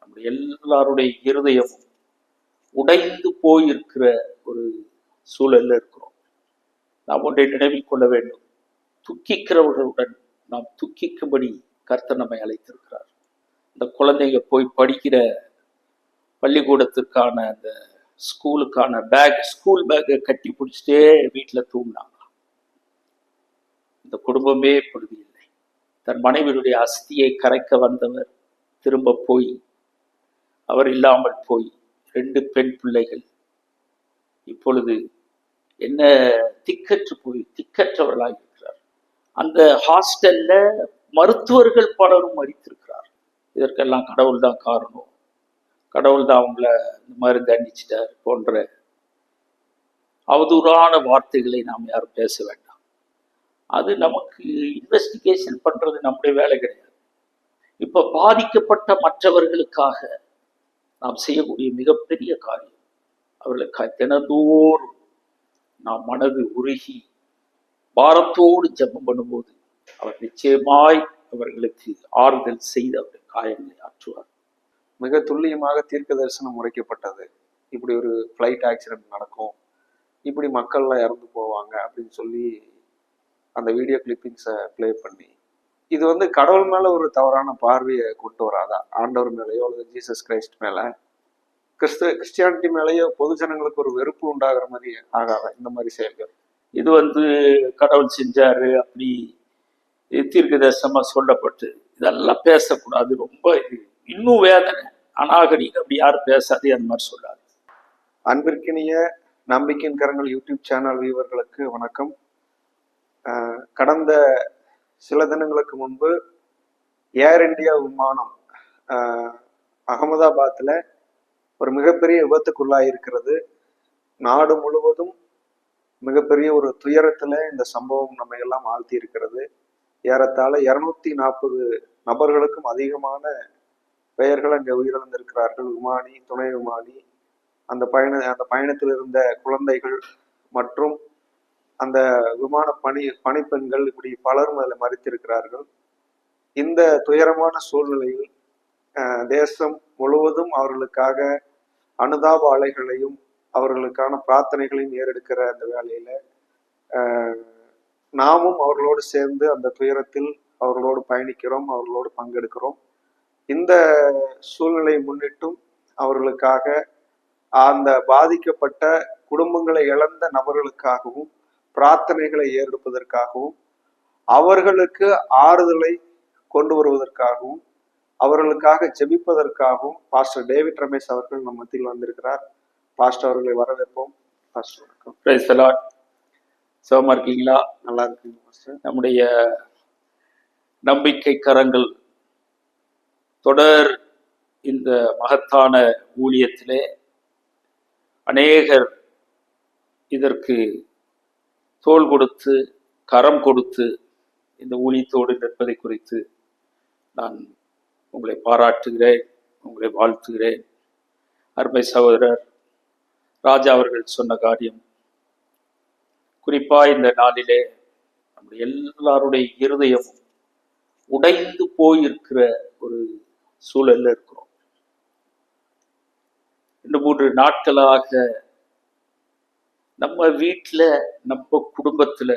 நம்முடைய எல்லாருடைய இருதயமும் உடைந்து போயிருக்கிற ஒரு சூழல்ல இருக்கிறோம். நாம் ஒன்றை நினைவில் கொள்ள வேண்டும். துக்கிக்கிறவர்களுடன் நாம் துக்கிக்கும்படி கர்த்தர் நம்மை அழைத்திருக்கிறார். இந்த குழந்தைங்க போய் படிக்கிற பள்ளிக்கூடத்திற்கான அந்த ஸ்கூலுக்கான பேக் ஸ்கூல் பேக்கை கட்டி பிடிச்சிட்டே வீட்டில் தூங்கினாங்க. இந்த குடும்பமே பொழுது இல்லை. தன் மனைவியுடைய அஸ்தியை கரைக்க வந்தவர் திரும்ப போய் அவர் இல்லாமல் போய் ரெண்டு பெண் பிள்ளைகள். இப்பொழுது என்ன திக்கற்று போய் திக்கற்றவர்களாக இருக்கிறார். அந்த ஹாஸ்டல்ல மருத்துவர்கள் பலரும் மறித்திருக்கிறார். இதற்கெல்லாம் கடவுள் தான் காரணம். கடவுள் தான் அவங்கள இந்த மாதிரி தண்டிச்சிட்டார் போன்ற அவதூறான வார்த்தைகளை நாம் யாரும் பேச வேண்டாம். அது நமக்கு இன்வெஸ்டிகேஷன் பண்றது நம்முடைய வேலை கிடையாது. இப்ப பாதிக்கப்பட்ட மற்றவர்களுக்காக நாம் செய்யக்கூடிய மிகப்பெரிய காரியம் அவர்களுக்காக தினந்தோறும் நாம் மனது உருகி பாரத்தோடு ஜெபம் பண்ணும்போது அவர் நிச்சயமாய் அவர்களுக்கு ஆறுதல் செய்து அவருடைய காயங்களை ஆற்றுவார். மிக துல்லியமாக தீர்க்க தரிசனம் உரைக்கப்பட்டது இப்படி ஒரு ஃப்ளைட் ஆக்சிடென்ட் நடக்கும். இப்படி மக்கள்லாம் இறந்து போவாங்க அப்படின்னு சொல்லி அந்த வீடியோ கிளிப்பிங்ஸை ப்ளே பண்ணி இது வந்து கடவுள் மேல ஒரு தவறான பார்வையை கொண்டு வராதா? ஆண்டவர் மேலேயோ அல்லது ஜீசஸ் கிரைஸ்ட் மேல? கிறிஸ்து கிறிஸ்டியானிட்டி மேலேயோ பொது ஜனங்களுக்கு ஒரு வெறுப்பு உண்டாகிற மாதிரி ஆகாதா இந்த மாதிரி செயல்கள்? இது வந்து கடவுள் செஞ்சாரு அப்படி தீர்க்க தேசமா சொல்லப்பட்டு இதெல்லாம் பேசக்கூடாது. ரொம்ப இது இன்னும் வேதனை. அநாகரிகம் அப்படி யாரும் பேசாதே அந்த மாதிரி சொல்லாது அன்பிற்கினிய நம்பிக்கையின் கரங்கள் யூடியூப் சேனல் வியூவர்களுக்கு வணக்கம். கடந்த சில தினங்களுக்கு முன்பு ஏர் இந்தியா விமானம் அகமதாபாத்தில் ஒரு மிகப்பெரிய விபத்துக்குள்ளாயிருக்கிறது நாடு முழுவதும் மிகப்பெரிய ஒரு துயரத்தில் இந்த சம்பவம் நம்ம எல்லாம் ஆழ்த்தி இருக்கிறது. ஏறத்தாழ இரநூத்தி நாற்பது நபர்களுக்கும் அதிகமான பெயர்கள் அங்கே உயிரிழந்திருக்கிறார்கள். விமானி துணை விமானி அந்த பயண அந்த பயணத்தில் இருந்த குழந்தைகள் மற்றும் அந்த விமான பணி பணிப்பெண்கள் இப்படி பலரும் அதில் மறித்திருக்கிறார்கள். இந்த துயரமான சூழ்நிலையில் தேசம் முழுவதும் அவர்களுக்காக அனுதாப அலைகளையும் அவர்களுக்கான பிரார்த்தனைகளையும் ஏறெடுக்கிற அந்த வேலையில நாமும் அவர்களோடு சேர்ந்து அந்த துயரத்தில் அவர்களோடு பயணிக்கிறோம் அவர்களோடு பங்கெடுக்கிறோம். இந்த சூழ்நிலையை முன்னிட்டும் அவர்களுக்காக அந்த பாதிக்கப்பட்ட குடும்பங்களை இழந்த நபர்களுக்காகவும் பிரார்த்தனைகளை ஏறெடுப்பதற்காகவும் அவர்களுக்கு ஆறுதலை கொண்டு வருவதற்காகவும் அவர்களுக்காக ஜெபிப்பதற்காகவும் பாஸ்டர் டேவிட் ரமேஷ் அவர்கள் நம் மத்தியில் வந்திருக்கிறார். பாஸ்டர் அவர்களை வரவேற்போம். பாஸ்டர் வணக்கம். பிரைஸ் அலாட் சுகமா இருக்கீங்களா? நல்லா இருக்குங்க பாஸ்டர் நம்முடைய நம்பிக்கை கரங்கள் தொடர் இந்த மகத்தான ஊழியத்திலே அநேகர் இதற்கு தோள் கொடுத்து கரம் கொடுத்து இந்த ஊழியத்தோடு நிற்பதை குறித்து நான் உங்களை பாராட்டுகிறேன் உங்களை வாழ்த்துகிறேன். அருமை சகோதரர் ராஜா அவர்கள் சொன்ன காரியம். குறிப்பாக இந்த நாளிலே நம்முடைய எல்லாருடைய இருதயமும் உடைந்து போயிருக்கிற ஒரு சூழல்ல இருக்கிறோம். ரெண்டு மூன்று நாட்களாக நம்ம வீட்டில் நம்ம குடும்பத்துல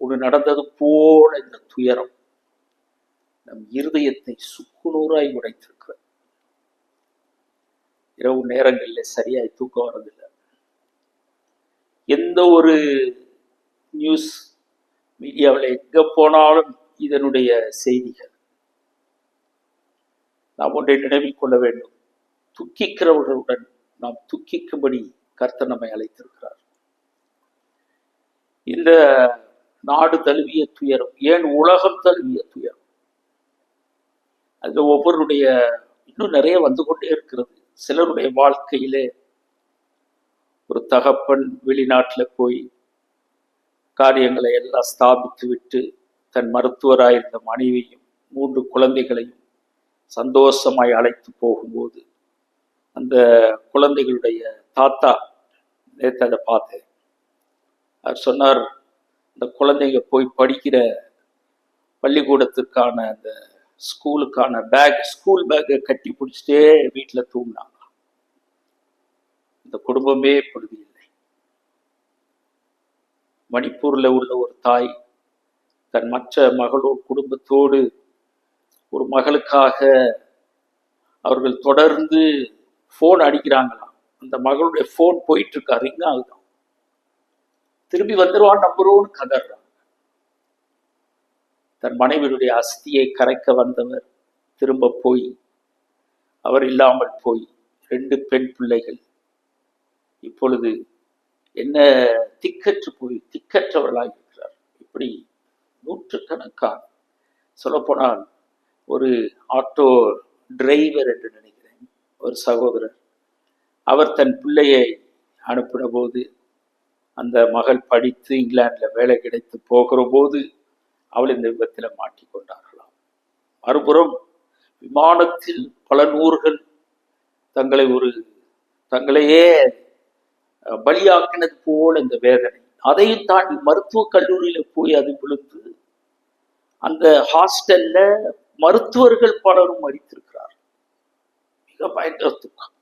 ஒன்று நடந்தது போல இந்த துயரம் நம் இருதயத்தை சுக்குநூறாய் உடைத்திருக்கிற இரவு நேரங்களில் சரியாய் தூக்கம் வரதில்லை எந்த ஒரு நியூஸ் மீடியாவில் எங்கே போனாலும் இதனுடைய செய்திகள். நாம் ஒன்றை நினைவில் கொள்ள வேண்டும். துக்கிக்கிறவர்களுடன் நாம் துக்கிக்கும்படி கர்த்தர் நம்மை அழைத்திருக்கிறார். இந்த நாடு தழுவிய துயரம் ஏன் உலகம் தழுவிய துயரம்? அது ஒவ்வொருடைய இன்னும் நிறைய வந்து கொண்டே இருக்கிறது. சிலருடைய வாழ்க்கையிலே ஒரு தகப்பன் வெளிநாட்டில் போய் காரியங்களை எல்லாம் ஸ்தாபித்து விட்டு தன் மருத்துவராயிருந்த மனைவியும் மூன்று குழந்தைகளையும் சந்தோஷமாய் அழைத்து போகும்போது அந்த குழந்தைகளுடைய தாத்தா நேற்று அதை பார்த்தேன். அவர் சொன்னார் இந்த குழந்தைங்க போய் படிக்கிற பள்ளிக்கூடத்துக்கான அந்த ஸ்கூலுக்கான பேக் ஸ்கூல் பேக்கை கட்டி பிடிச்சிட்டே வீட்டில் தூங்கினாங்க. இந்த குடும்பமே பொழுது இல்லை. மணிப்பூர்ல உள்ள ஒரு தாய் தன் மற்ற மகளோடு குடும்பத்தோடு ஒரு மகளுக்காக அவர்கள் தொடர்ந்து ஃபோன் அடிக்கிறாங்களாம். அந்த மகளுடைய ஃபோன் போயிட்டு இருக்கா ரிங் ஆகுதான் திரும்பி வந்துருவான் நம்புறோன்னு கதறாங்க தன் மனைவியுடைய அஸ்தியை கரைக்க வந்தவர் திரும்ப போய் அவர் இல்லாமல் போய் ரெண்டு பெண் பிள்ளைகள். இப்பொழுது என்ன திக்கற்று போய் திக்கற்றவர்களாக இருக்கிறார். இப்படி நூற்றுக்கணக்கான. சொல்லப்போனால் ஒரு ஆட்டோ டிரைவர் என்று நினைக்கிறேன் ஒரு சகோதரர். அவர் தன் பிள்ளையை அனுப்பின போது அந்த மகள் படித்து இங்கிலாந்தில் வேலை கிடைத்து போகிற போது அவள் இந்த விபத்தில் மாட்டிக்கொண்டார்களாம் மறுபுறம் விமானத்தில் பல நூறுகள் தங்களை ஒரு தங்களையே பலியாக்கினது போல் இந்த வேதனை. அதையும் தாண்டி மருத்துவக் கல்லூரியில் போய் அது விழுந்து அந்த ஹாஸ்டல்ல மருத்துவர்கள் பலரும் மறித்திருக்கிறார் மிக பயங்கர துக்கம்.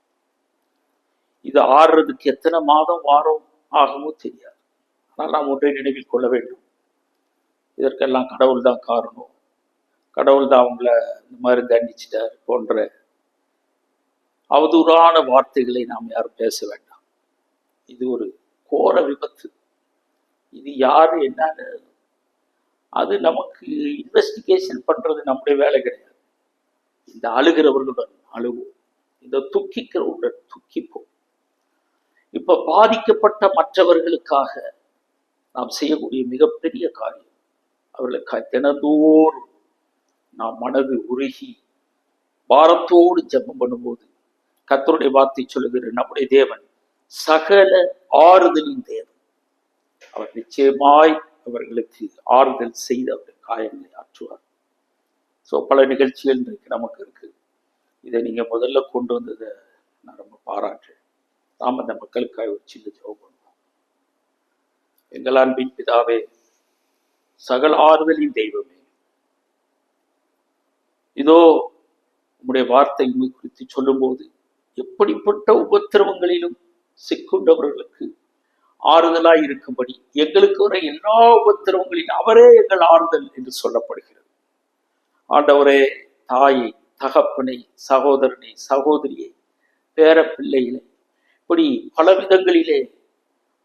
இது ஆடுறதுக்கு எத்தனை மாதம் வாரம் ஆகுமோ தெரியாது. ஆனால் நாம் ஒன்றை நினைவில் கொள்ள வேண்டும். இதற்கெல்லாம் கடவுள் தான் காரணம். கடவுள் தான் அவங்கள இந்த மாதிரி தண்டிச்சிட்டார் போன்ற அவதூறான வார்த்தைகளை நாம் யாரும் பேச வேண்டாம். இது ஒரு கோர விபத்து. இது யார் என்னன்னு அது நமக்கு இன்வெஸ்டிகேஷன் பண்றது நம்முடைய வேலை கிடையாது. இந்த அழுகிறவர்களுடன் அழுவோம். இந்த துக்கிக்கிறவர்களுடன் துக்கிப்போம். இப்ப பாதிக்கப்பட்ட மற்றவர்களுக்காக நாம் செய்யக்கூடிய மிகப்பெரிய காரியம் அவர்களுக்காக தினந்தோறும் நாம் மனது உருகி பாரத்தோடு ஜெபம் பண்ணும்போது கத்தருடைய வார்த்தை சொல்லுகிற நம்முடைய தேவன் சகல ஆறுதலின் தேவன். அவர் நிச்சயமாய் அவர்களுக்கு ஆறுதல் செய்து அவருடைய காயங்களை ஆற்றுவார். ஸோ பல நிகழ்ச்சிகள் இன்றைக்கு நமக்கு இருக்கு. இதை நீங்க முதல்ல கொண்டு வந்ததை நான் ரொம்ப பாராட்டுறேன். நாம் அந்த மக்களுக்காக ஒரு சின்ன ஜெபம் பண்ணுவோம். எங்கள் அன்பின் பிதாவே சகல ஆறுதலின் தெய்வமே இதோ உம்முடைய வார்த்தை குறித்து சொல்லும்போது எப்படிப்பட்ட உபத்திரவங்களிலும் சிக்குண்டவர்களுக்கு ஆறுதலாய் இருக்கும்படி எங்களுக்கு வர எல்லா உபத்திரவங்களிலும் அவரே எங்கள் ஆறுதல் என்று சொல்லப்படுகிறது. ஆண்டவரே தாயை தகப்பனை சகோதரனை சகோதரியை பேர பிள்ளைகளை இப்படி பல விதங்களிலே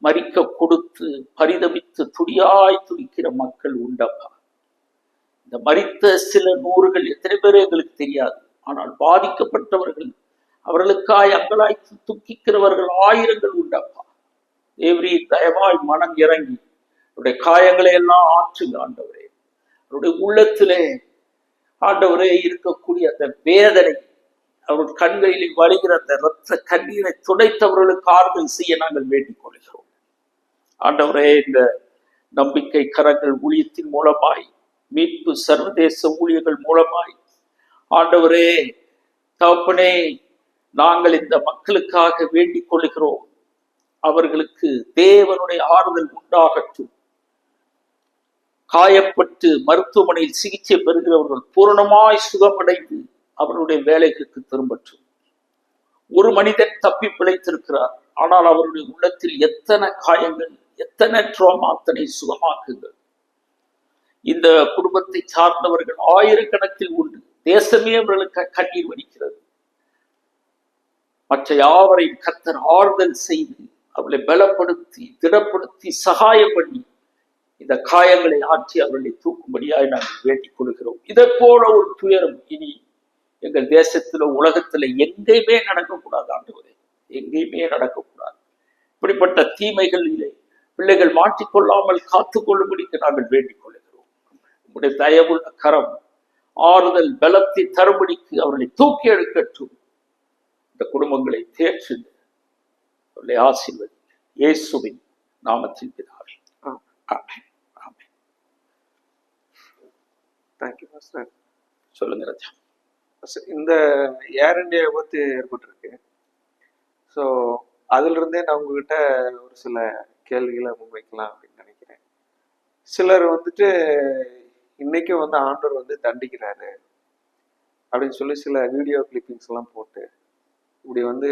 மறிக்க கொடுத்து பரிதவித்து துடியாய் துடிக்கிற மக்கள் உண்டப்பா. இந்த மறித்த சில நூறுகள் எத்தனை பேர் எங்களுக்கு தெரியாது. ஆனால் பாதிக்கப்பட்டவர்கள் அவர்களுக்காய் அங்கலாய்த்து துக்கிக்கிறவர்கள் ஆயிரங்கள் உண்டப்பா. தேவரி தயவாய் மனம் இறங்கி அவருடைய காயங்களை எல்லாம் ஆற்றுங்க ஆண்டவரே. அவருடைய உள்ளத்திலே ஆண்டவரே இருக்கக்கூடிய அந்த வேதனை அவர்கள் கண்களில் வழிகிற அந்த இரத்த கண்ணீரை துடைத்தவர்களுக்கு ஆறுதல் செய்ய நாங்கள் வேண்டிக் கொள்கிறோம். ஆண்டவரே இந்த நம்பிக்கை கரங்கள் ஊழியத்தின் மூலமாய் மீட்பு சர்வதேச ஊழியர்கள் மூலமாய் ஆண்டவரே தகப்பனே நாங்கள் இந்த மக்களுக்காக வேண்டிக் கொள்கிறோம். அவர்களுக்கு தேவனுடைய ஆறுதல் உண்டாகட்டும். காயப்பட்டு மருத்துவமனையில் சிகிச்சை பெறுகிறவர்கள் பூரணமாய் சுகமடைந்து அவருடைய வேலைகளுக்கு திரும்பட்டும் ஒரு மனிதன் தப்பி பிழைத்திருக்கிறார். ஆனால் அவருடைய உள்ளத்தில் எத்தனை காயங்கள் எத்தனை ட்ரோமா அத்தனை சுகமாக்குங்கள். இந்த குடும்பத்தை சார்ந்தவர்கள் ஆயிரக்கணக்கில் உண்டு. தேசமே அவர்களுக்கு கண்ணீர் வடிக்கிறது. மற்ற யாவரையும் கத்தர் ஆறுதல் செய்து அவளை பலப்படுத்தி திடப்படுத்தி சகாயம் பண்ணி இந்த காயங்களை ஆற்றி அவர்களை தூக்கும்படியாய் நாங்கள் வேண்டிக் கொள்கிறோம். இதை போல ஒரு துயரம் இனி எங்கள் தேசத்துல உலகத்துல எங்கேயுமே நடக்கக்கூடாது ஆண்டவரே. எங்கேயுமே நடக்கக்கூடாது. இப்படிப்பட்ட தீமைகளிலே பிள்ளைகள் மாட்டிக்கொள்ளாமல் காத்துக்கொள்ளும்படிக்கு நாங்கள் வேண்டிக் கொள்கிறோம் உங்களுடைய தயவுள்ள கரம் ஆறுதல் பலத்தை தரும்படிக்கு அவர்களை தூக்கி எடுக்கட்டும். இந்த குடும்பங்களை தேற்றுங்க. அவர்களை ஆசீர்வதி. இயேசுவின் நாமத்தில் பிதாவே. ஆமென். ஆமென். தேங்க்யூ சொல்லுங்க ராஜா. இந்த ஏர் இண்டியா விபத்து ஏற்பட்டிருக்கு. ஸோ அதிலிருந்தே நான் உங்ககிட்ட ஒரு சில கேள்விகளை முன்வைக்கலாம் அப்படின்னு நினைக்கிறேன். சிலர் வந்துட்டு இன்றைக்கும் வந்து ஆண்டவர் வந்து தண்டிக்கிறாரு அப்படின்னு சொல்லி சில வீடியோ கிளிப்பிங்ஸ் எல்லாம் போட்டு இப்படி வந்து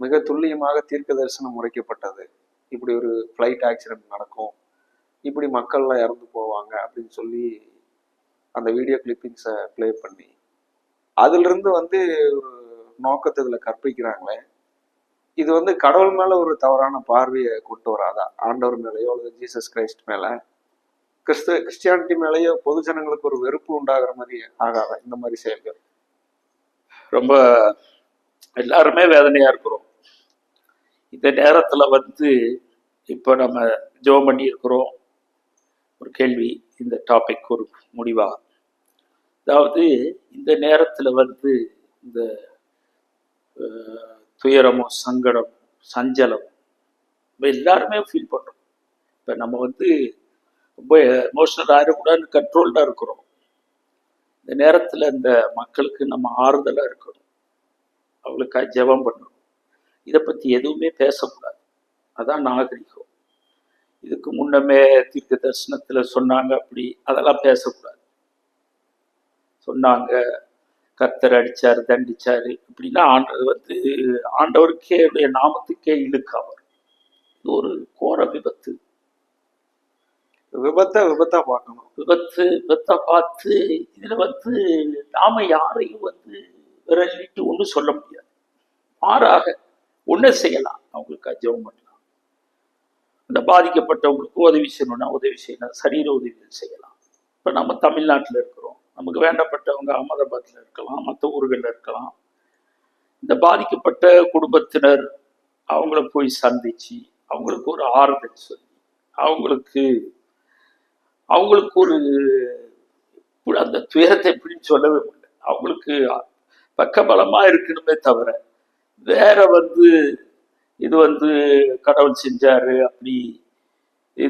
மிக துல்லியமாக தீர்க்க தரிசனம் உரைக்கப்பட்டது. இப்படி ஒரு ஃப்ளைட் ஆக்சிடென்ட் நடக்கும். இப்படி மக்கள்லாம் இறந்து போவாங்க அப்படின்னு சொல்லி அந்த வீடியோ கிளிப்பிங்ஸை ப்ளே பண்ணி அதிலிருந்து வந்து ஒரு நோக்கத்தை இதில் கற்பிக்கிறாங்களே. இது வந்து கடவுள் மேல ஒரு தவறான பார்வையை கொண்டு வராதா? ஆண்டவர் மேலேயோ அல்லது ஜீசஸ் கிரைஸ்ட் மேல? கிறிஸ்து கிறிஸ்டியானிட்டி மேலேயோ பொது ஜனங்களுக்கு ஒரு வெறுப்பு உண்டாகிற மாதிரி ஆகாதா இந்த மாதிரி செயல்கள்? ரொம்ப எல்லாருமே வேதனையா இருக்கிறோம். இந்த நேரத்துல வந்து இப்போ நம்ம ஜெபம் பண்ணி இருக்கிறோம் ஒரு கேள்வி இந்த டாபிக் ஒரு முடிவாக அதாவது இந்த நேரத்தில் வந்து இந்த துயரமோ துயரமும் சங்கடம் சஞ்சலம் நம்ம எல்லாருமே ஃபீல் பண்ணுறோம் இப்போ நம்ம வந்து ரொம்ப எமோஷனல் ஆகிடக்கூடாதுன்னு கண்ட்ரோல்டாக இருக்கிறோம். இந்த நேரத்தில் இந்த மக்களுக்கு நம்ம ஆறுதலாக இருக்கணும். அவங்களுக்காக ஜெபம் பண்ணணும். இதை பற்றி எதுவுமே பேசக்கூடாது. அதான் நாகரிகம். இதுக்கு முன்னமே தீர்க்க தரிசனத்தில் சொன்னாங்க அப்படி அதெல்லாம் பேசக்கூடாது. சொன்னாங்க. கர்த்தர் அடிச்சாரு தண்டிச்சாரு. அப்படின்னா ஆண்டவர் வந்து ஆண்டவருக்கே உடைய நாமத்துக்கே இழுக்காவர் இது ஒரு கோர விபத்து. விபத்தை விபத்தா பார்க்கணும். விபத்து விபத்தை பார்த்து இதுல வந்து நாம யாரையும் வந்து விரலிட்டு ஒன்றும் சொல்ல முடியாது. மாறாக ஒன்றை செய்யலாம். அவங்களுக்கு ஜெபம் பண்ணலாம். அந்த பாதிக்கப்பட்டவங்களுக்கு உதவி செய்யணும்னா உதவி செய்யலாம். சரீர உதவிகள் செய்யலாம். இப்போ நம்ம தமிழ்நாட்டில் இருக்கிறோம் நமக்கு வேண்டப்பட்டவங்க அகமதாபாத்தில் இருக்கலாம் மற்ற ஊர்களில் இருக்கலாம். இந்த பாதிக்கப்பட்ட குடும்பத்தினர் அவங்கள போய் சந்திச்சு அவங்களுக்கு ஒரு ஆறுதல் சொல்லி அவங்களுக்கு அவங்களுக்கு ஒரு அந்த துயரத்தை எப்படின்னு சொல்லவே முடியல. அவங்களுக்கு பக்கபலமாக இருக்கணுமே தவிர வேற வந்து இது வந்து கடவுள் செஞ்சார் அப்படி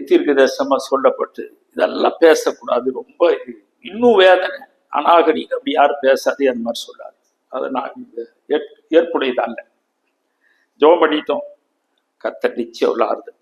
தீர்க்க தேசமாக சொல்லப்பட்டு இதெல்லாம் பேசக்கூடாது. ரொம்ப இது இன்னும் வேதனை. அநாகரிகம் அப்படி யாரும் பேசாதே அந்த மாதிரி சொல்லாது அதை நான் ஏற்- ஏற்புடையது அல்ல ஜோம் பண்ணிட்டோம். கத்த நிச்சயம் உள்ள ஆறுதல்